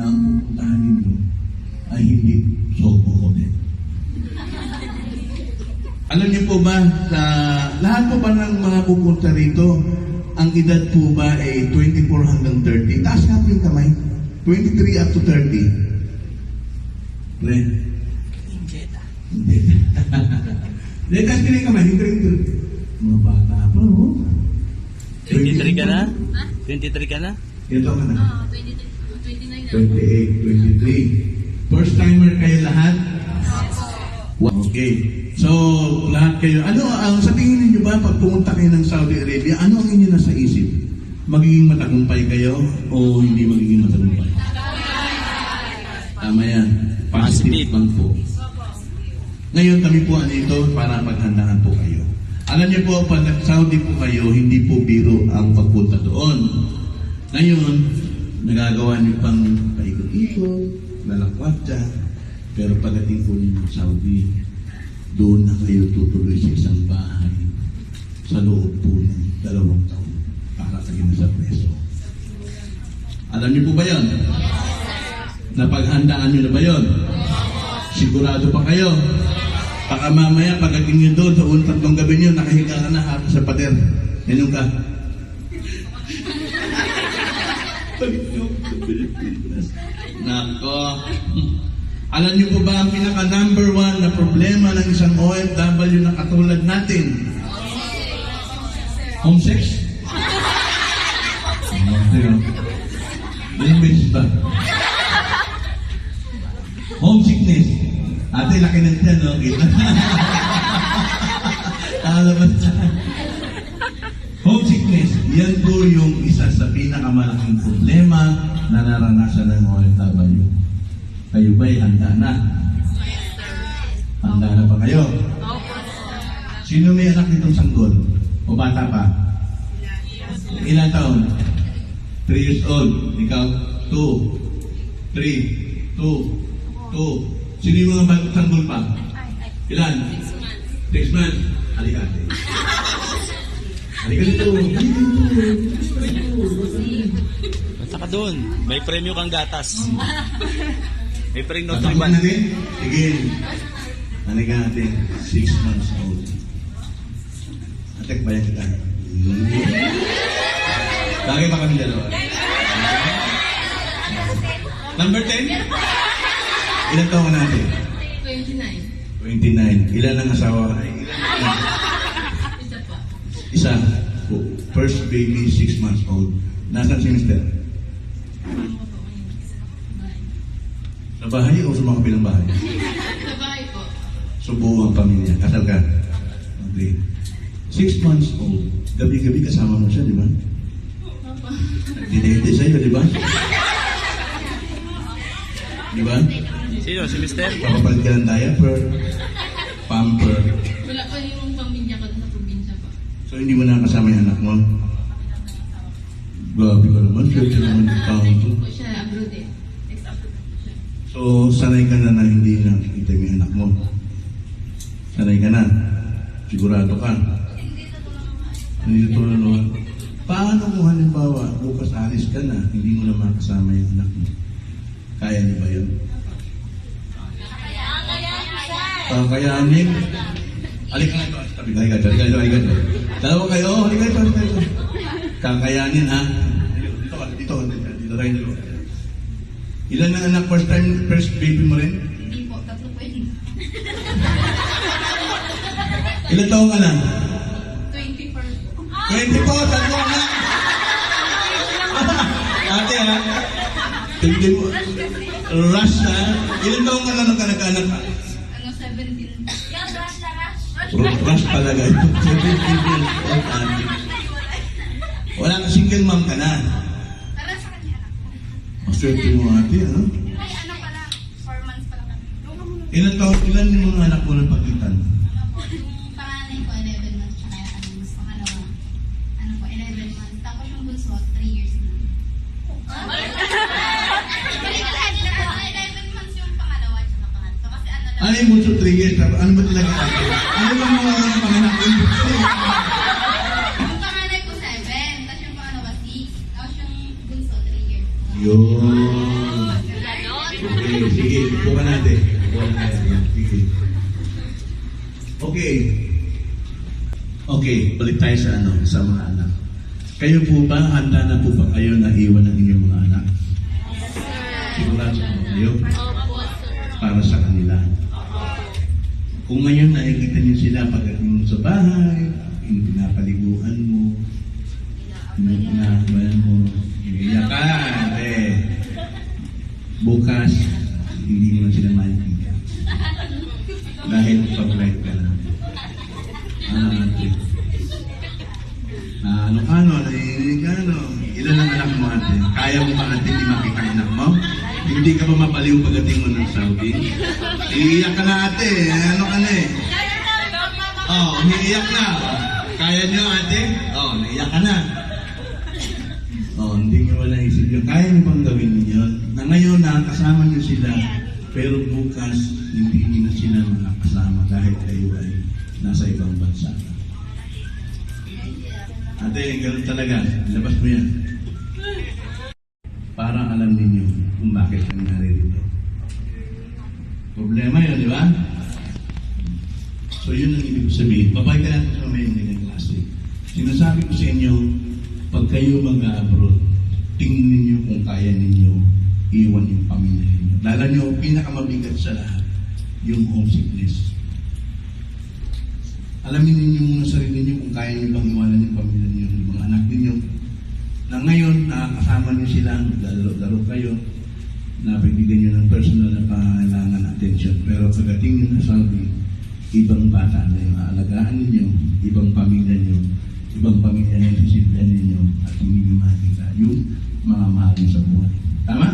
na ang pupuntahan ninyo ay hindi Sopo Hotel. Alam niyo po ba, sa lahat po ba ng mga pupunta rito, ang edad po ba ay 24 hanggang 30? Taas nga po yung kamay. 23 up to 30. Pre? Hindi. Hindi, taas ka na yung kamay. Hindi rin. Mga bata pa, oh. 23 ka na? 23 ka na? Ito ka na. Ah, 23, 29 na. 28, 23. First timer kayo lahat? Okay. So, lahat kayo, ano ang sa tingin niyo ba pag pumunta kayo ng Saudi Arabia, ano ang inyo nasa isip? Magiging matagumpay kayo o hindi magiging matagumpay? Tama yan. Positive lang po. Ngayon kami po andito para paghandaan po kayo. Alam niyo po, pag Saudi po kayo, hindi po biro ang pagpunta doon. Ngayon, nagagawa niyo pang paikot-ikot, lalakwat dyan. Pero pagdating po ninyo sa Saudi, doon na kayo tutuloy sa isang bahay sa loob po ng dalawang taon para na sa preso. Alam niyo po ba yan? Napaghandaan niyo na ba yon? Sigurado pa kayo? Baka mamaya pagdating niyo doon sa unang tatlong gabi niyo, nakahiga ka na harap sa pader. Ganyan ka. Ako sa Pilipinas. Nako. Alam niyo po ba ang pinaka number one na problema ng isang OFW na katulad natin? Home sex? Ilang beses ba? Homesickness. Ate, laki ng tiyan, no? Kita. Lalabas na. Homesickness, yan po yung isa sa pinakamalaking problema na naranasan ng OFW. Kayo ba'y handa na? Handa na ba kayo? Sino may anak nitong sanggol? O bata pa? Ilang taon? 3 years old. Ikaw? 2. 3. 2. 2. Sino yung mga sanggol pa? Ilan? 6 months. Halika ate. Halika. Halika dito. Punta ka doon. May premyo kang gatas. May premyo no Tatakban natin? Sige. Halika natin. 6 months old. Atek bayan kita. Lagi pa kami dalawa. Number 10? Ilan taon natin? 29. 29. Ilan ang asawa? Ay, ilan? Isa pa. Isa. First baby, 6 months old. Nasaan si Mister? Sa bahay o sa mga kabilang bahay? Sa bahay po. So buo ang pamilya. Kasal ka? Okay. Six months old. Gabi-gabi kasama mo siya, di ba? Papa. Dinete sa'yo, di ba? Di ba? Sino? Si Mister? Papapalit ka ng diaper, pamper. Wala pa yung pamilya ko sa probinsya hindi mo na kasama yung anak mo? Grabe ka naman. Swerte naman yung tao to. Eh. So sanay ka na na hindi nakikita mo yung anak mo. Sanay ka na. Sigurado ka. Hindi ito na Paano kung halimbawa, bukas alis ka na, hindi mo na makasama yung anak mo? Kaya niyo ba yun? Kakayanin? Halika nga ito. Tabi, ito, halika ito, halika ito. Dalawa kayo, oh, halika ito, halika ito. Kakayanin ha? Dito dito dito, dito tayo dito. Ilan ang anak first time, first baby mo rin? Hindi po, tatlo po yun. Ilan taong ka na? 24 po. 24, tatlo anak! Ate ha? Hindi mo. Rush ha? Ilan taong ka na nung ka nagkaanak ka? Ano, 17. Rush talaga ito. 17 years old, ate. Wala ka single mom ka na. Tara sa kanya. Maswerte mo ate, ano? Ay, ano pala? 4 months pa lang kami. Ilan taon, ilan yung mga anak mo ng pagitan? Ano yung mutual trigger? Ano ba talaga natin? Ano ba mga panganak? Ano yung panganay ko 7, tapos yung pangalawa 6, tapos yung bunso 3 years. Yun. Okay, sige. Bukan natin. Okay. Okay, balik tayo sa ano, sa mga anak. Kayo po ba, handa na po ba kayo na iwan ng inyong mga anak? Yes, sir. Sigurado po kayo? Opo para sa kanila. Kung ngayon nakikita niyo sila pagdating mo sa bahay, yung pinapaliguan mo, yung pinakabayan mo, iiyakan, eh. Bukas, hindi mo sila makikita. Dahil pag-light ka na. Ah, okay. Ah, ano ka no? Naiinig ka no? Ilan ang anak mo ate? Kaya mo ba ate hindi Hindi ka ba mapaliw pagdating mo ng Saudi? Iiyak ka na. Ano ka na eh? Oh, umiiyak na. Kaya niyo ate? Oh, naiyak ka na. Oh, hindi niyo wala isip yun. Kaya niyo bang gawin niyo? Na ngayon na kasama niyo sila, pero bukas hindi niyo na sila makakasama dahil kayo ay nasa ibang bansa. Ate, ganun talaga. Labas mo yan. Para alam ninyo kung bakit nangyari dito. Problema yun, di ba? So yun ang ibig sabihin. Babay ka natin sa mga yung klase. Sinasabi ko sa inyo, pag kayo mag-abroad, tingnan ninyo kung kaya ninyo iwan yung pamilya ninyo. Lala nyo, pinakamabigat sa lahat, yung homesickness. Alamin ninyo muna sa sarili ninyo kung kaya nyo bang iwanan yung pamilya ninyo, yung mga anak ninyo. Na ngayon, nakakasama nyo sila, laro-laro kayo, na bibigyan nyo ng personal na pangangailangan attention. Pero pagdating nyo na Saudi, ibang bata na yung aalagaan ninyo, ibang pamilya nyo, ibang pamilya na yung sisiplan ninyo at hindi nyo makikita yung mga mahal sa buhay. Tama?